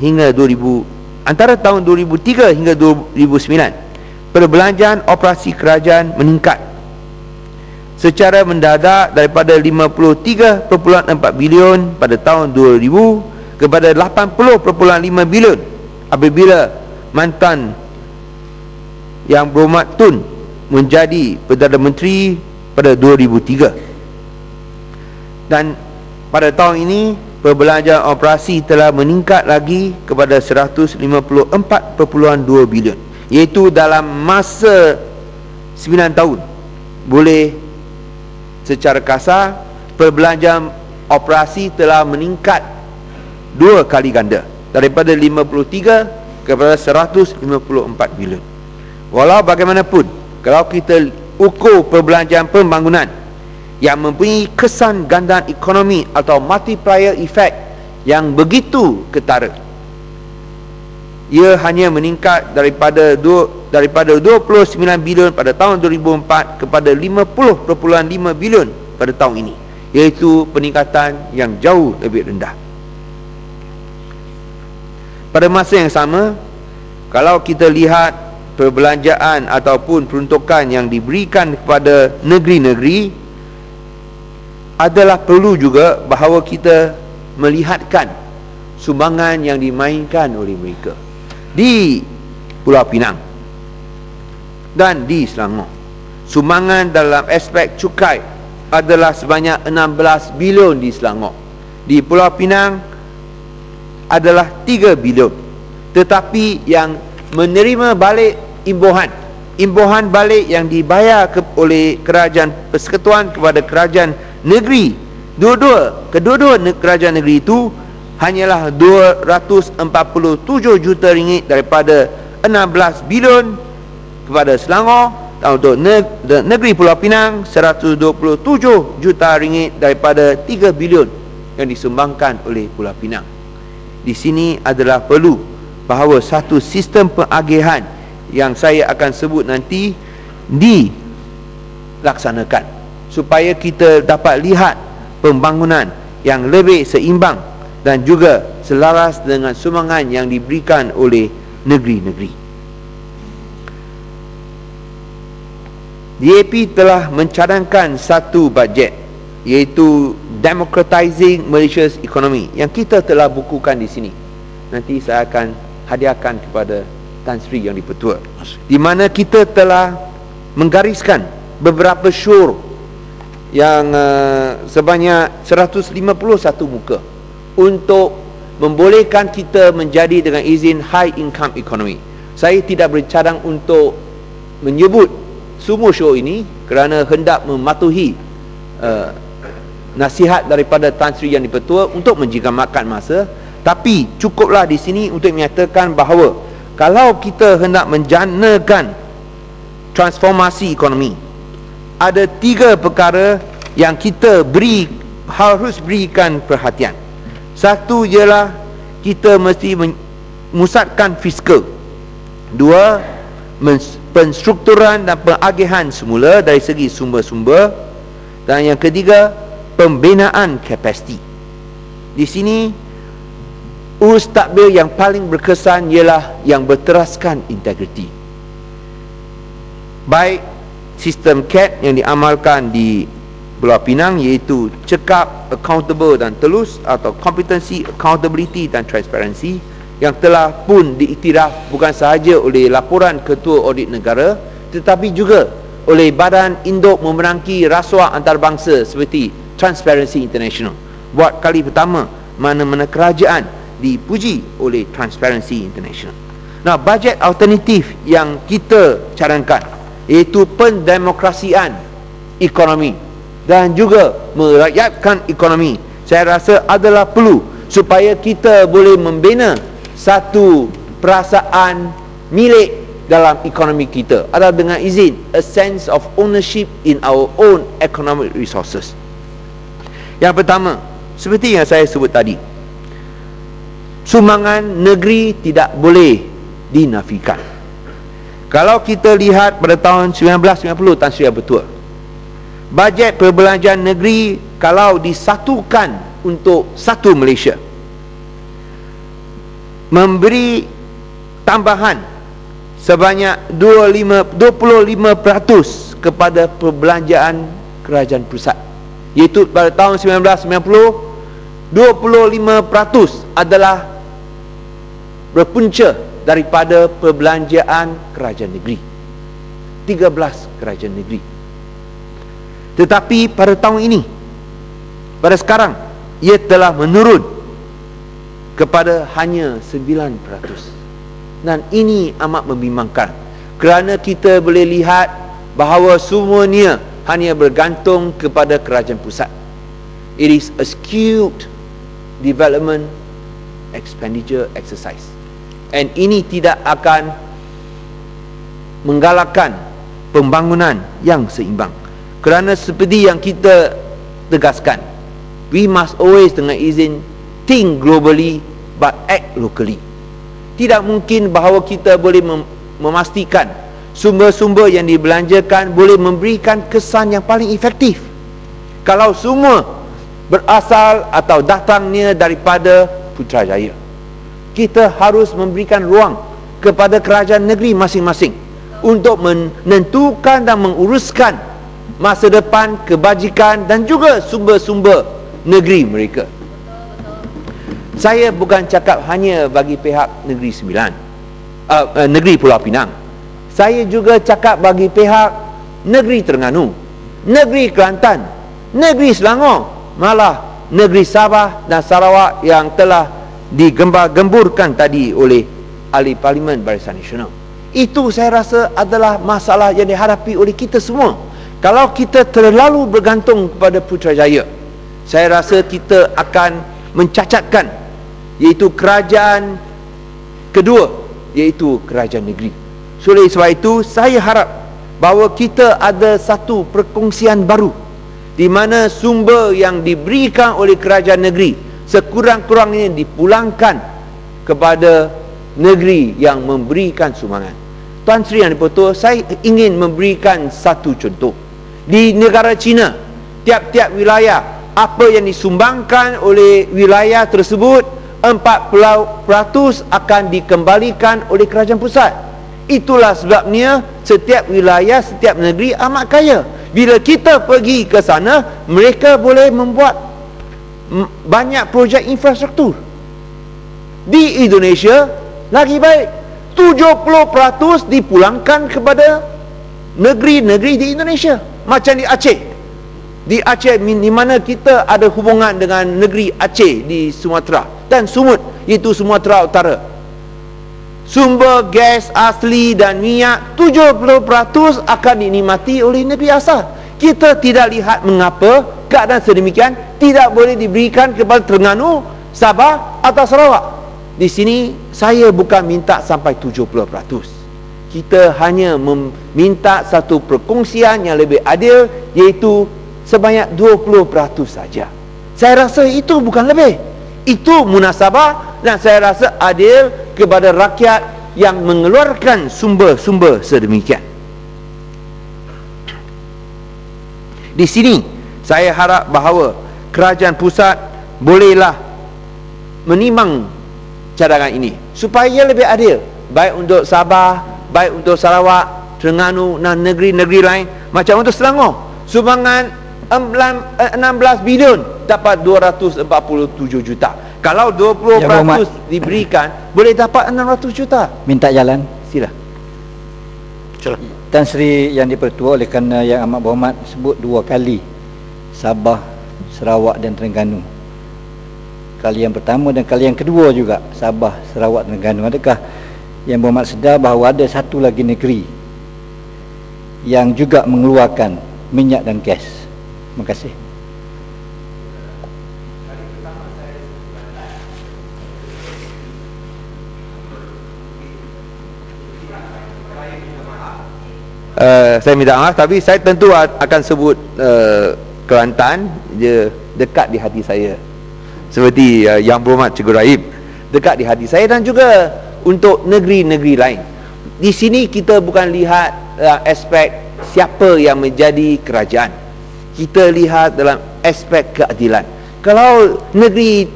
hingga 2000 antara tahun 2003 hingga 2009 perbelanjaan operasi kerajaan meningkat. Secara mendadak daripada 53.4 bilion pada tahun 2000 kepada 80.5 bilion apabila mantan yang berhormat Tun menjadi Perdana Menteri pada 2003 dan pada tahun ini perbelanjaan operasi telah meningkat lagi kepada 154.2 bilion. Iaitu dalam masa 9 tahun. Boleh secara kasar perbelanjaan operasi telah meningkat dua kali ganda. Daripada 53 kepada 154 bilion. Walau bagaimanapun kalau kita ukur perbelanjaan pembangunan yang mempunyai kesan gandaan ekonomi atau multiplier effect yang begitu ketara. Ia hanya meningkat daripada dua, daripada 29 bilion pada tahun 2004 kepada 50.5 bilion pada tahun ini iaitu peningkatan yang jauh lebih rendah. Pada masa yang sama kalau kita lihat perbelanjaan ataupun peruntukan yang diberikan kepada negeri-negeri adalah perlu juga bahawa kita melihatkan sumbangan yang dimainkan oleh mereka di Pulau Pinang dan di Selangor. Sumbangan dalam aspek cukai adalah sebanyak 16 bilion di Selangor. Di Pulau Pinang adalah 3 bilion. Tetapi yang menerima balik imbuhan, imbuhan balik yang dibayar ke, oleh kerajaan persekutuan kepada kerajaan negeri, dua-dua, kedua-dua kerajaan negeri itu hanyalah 247 juta ringgit daripada 16 bilion kepada Selangor dan untuk negeri Pulau Pinang 127 juta ringgit daripada 3 bilion yang disumbangkan oleh Pulau Pinang. Di sini adalah perlu bahawa satu sistem pengagihan yang saya akan sebut nanti dilaksanakan supaya kita dapat lihat pembangunan yang lebih seimbang dan juga selaras dengan sumbangan yang diberikan oleh negeri-negeri. DAP telah mencadangkan satu bajet iaitu Democratizing Malaysia's Economy yang kita telah bukukan di sini. Nanti saya akan hadiahkan kepada Tan Sri yang dipertua. Di mana kita telah menggariskan beberapa syur yang uh, sebanyak 151 muka untuk membolehkan kita menjadi dengan izin high income economy. Saya tidak bercadang untuk menyebut semua show ini kerana hendak mematuhi uh, nasihat daripada Tan Sri Yang Dipertua untuk menjigamakan masa tapi cukuplah di sini untuk menyatakan bahawa kalau kita hendak menjanakan transformasi ekonomi ada tiga perkara yang kita beri harus berikan perhatian satu ialah kita mesti memusatkan fiskal. Dua, penstrukturan dan pengagihan semula dari segi sumber-sumber. Dan yang ketiga, pembinaan kapasiti. Di sini, urus takbir yang paling berkesan ialah yang berteraskan integriti. Baik sistem CAT yang diamalkan di Pulau Pinang iaitu cekap, accountable dan telus atau competency, accountability dan transparency yang telah pun diiktiraf bukan sahaja oleh laporan Ketua Audit Negara tetapi juga oleh Badan Induk Memenangki Rasuah Antarabangsa seperti Transparency International. Buat kali pertama mana-mana kerajaan dipuji oleh Transparency International. Nah, bajet alternatif yang kita cadangkan iaitu pendemokrasian ekonomi. Dan juga merakyatkan ekonomi. Saya rasa adalah perlu supaya kita boleh membina satu perasaan milik dalam ekonomi kita. Adalah dengan izin a sense of ownership in our own economic resources. Yang pertama seperti yang saya sebut tadi sumbangan negeri tidak boleh dinafikan kalau kita lihat pada tahun 1990 Tan Sri Betul bajet perbelanjaan negeri kalau disatukan untuk satu Malaysia. Memberi tambahan sebanyak 25, 25% kepada perbelanjaan kerajaan pusat. Iaitu pada tahun 1990 25% adalah berpunca daripada perbelanjaan kerajaan negeri. 13 kerajaan negeri. Tetapi pada tahun ini pada sekarang ia telah menurun kepada hanya 9% dan ini amat membimbangkan kerana kita boleh lihat bahawa semuanya hanya bergantung kepada kerajaan pusat. It is a skewed development expenditure exercise and ini tidak akan menggalakkan pembangunan yang seimbang. Kerana seperti yang kita tegaskan we must always dengan izin think globally but act locally. Tidak mungkin bahawa kita boleh mem memastikan sumber-sumber yang dibelanjakan boleh memberikan kesan yang paling efektif. Kalau semua berasal atau datangnya daripada Putrajaya kita harus memberikan ruang kepada kerajaan negeri masing-masing untuk menentukan dan menguruskan masa depan kebajikan dan juga sumber-sumber negeri mereka. Saya bukan cakap hanya bagi pihak negeri sembilan uh, uh, negeri Pulau Pinang. Saya juga cakap bagi pihak negeri Terengganu negeri Kelantan negeri Selangor malah negeri Sabah dan Sarawak yang telah digembar-gemburkan tadi oleh ahli parlimen Barisan Nasional. Itu saya rasa adalah masalah yang dihadapi oleh kita semua. Kalau kita terlalu bergantung kepada Putrajaya saya rasa kita akan mencacatkan iaitu kerajaan kedua iaitu kerajaan negeri. So, oleh sebab itu saya harap bahawa kita ada satu perkongsian baru di mana sumber yang diberikan oleh kerajaan negeri sekurang-kurangnya dipulangkan kepada negeri yang memberikan sumbangan. Tuan Sri yang dipertua saya ingin memberikan satu contoh. Di negara China tiap-tiap wilayah apa yang disumbangkan oleh wilayah tersebut 40% akan dikembalikan oleh kerajaan pusat. Itulah sebabnya setiap wilayah setiap negeri amat kaya. Bila kita pergi ke sana mereka boleh membuat banyak projek infrastruktur. Di Indonesia lagi baik 70% dipulangkan kepada negeri-negeri di Indonesia. Macam di Aceh. Di Aceh di mana kita ada hubungan dengan negeri Aceh di Sumatera dan Sumut. Iaitu Sumatera Utara. Sumber gas asli dan minyak 70% akan dinikmati oleh negeri asal. Kita tidak lihat mengapa keadaan sedemikian tidak boleh diberikan kepada Terengganu Sabah atau Sarawak di sini saya bukan minta sampai 70% kita hanya meminta satu perkongsian yang lebih adil iaitu sebanyak 20% saja. Saya rasa itu bukan lebih. Itu munasabah dan saya rasa adil kepada rakyat yang mengeluarkan sumber-sumber sedemikian. Di sini saya harap bahawa kerajaan pusat bolehlah menimang cadangan ini supaya lebih adil baik untuk Sabah, baik untuk Sarawak, Terengganu dan negeri-negeri lain macam untuk Selangor. Sumbangan 16 bilion dapat 247 juta. Kalau 20% ya, diberikan boleh dapat 600 juta. Minta jalan. Sila. Sila. Tan Sri yang dipertua oleh kerana yang amat berhormat sebut dua kali Sabah, Sarawak dan Terengganu. Kali yang pertama dan kali yang kedua juga Sabah, Sarawak dan Terengganu. Adakah yang berhormat sedar bahawa ada satu lagi negeri yang juga mengeluarkan minyak dan gas? Terima kasih. Uh, saya minta maaf tapi saya tentu akan sebut uh, Kelantan dia dekat di hati saya. Seperti uh, yang berhormat Cikgu Raib dekat di hati saya dan juga untuk negeri-negeri lain. Di sini kita bukan lihat uh, aspek siapa yang menjadi kerajaan. Kita lihat dalam aspek keadilan. Kalau negeri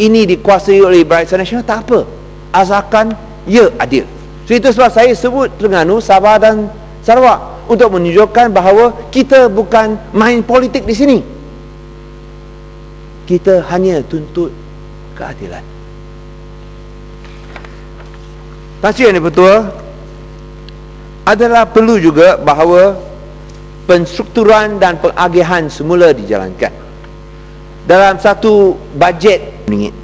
ini dikuasai oleh Barisan Nasional tak apa. Asalkan ia adil. So itu sebab saya sebut Terengganu Sabah dan Sarawak untuk menunjukkan bahawa kita bukan main politik di sini. Kita hanya tuntut keadilan. Tasir yang betul adalah perlu juga bahawa penstrukturan dan pengagihan semula dijalankan dalam satu bajet ringgit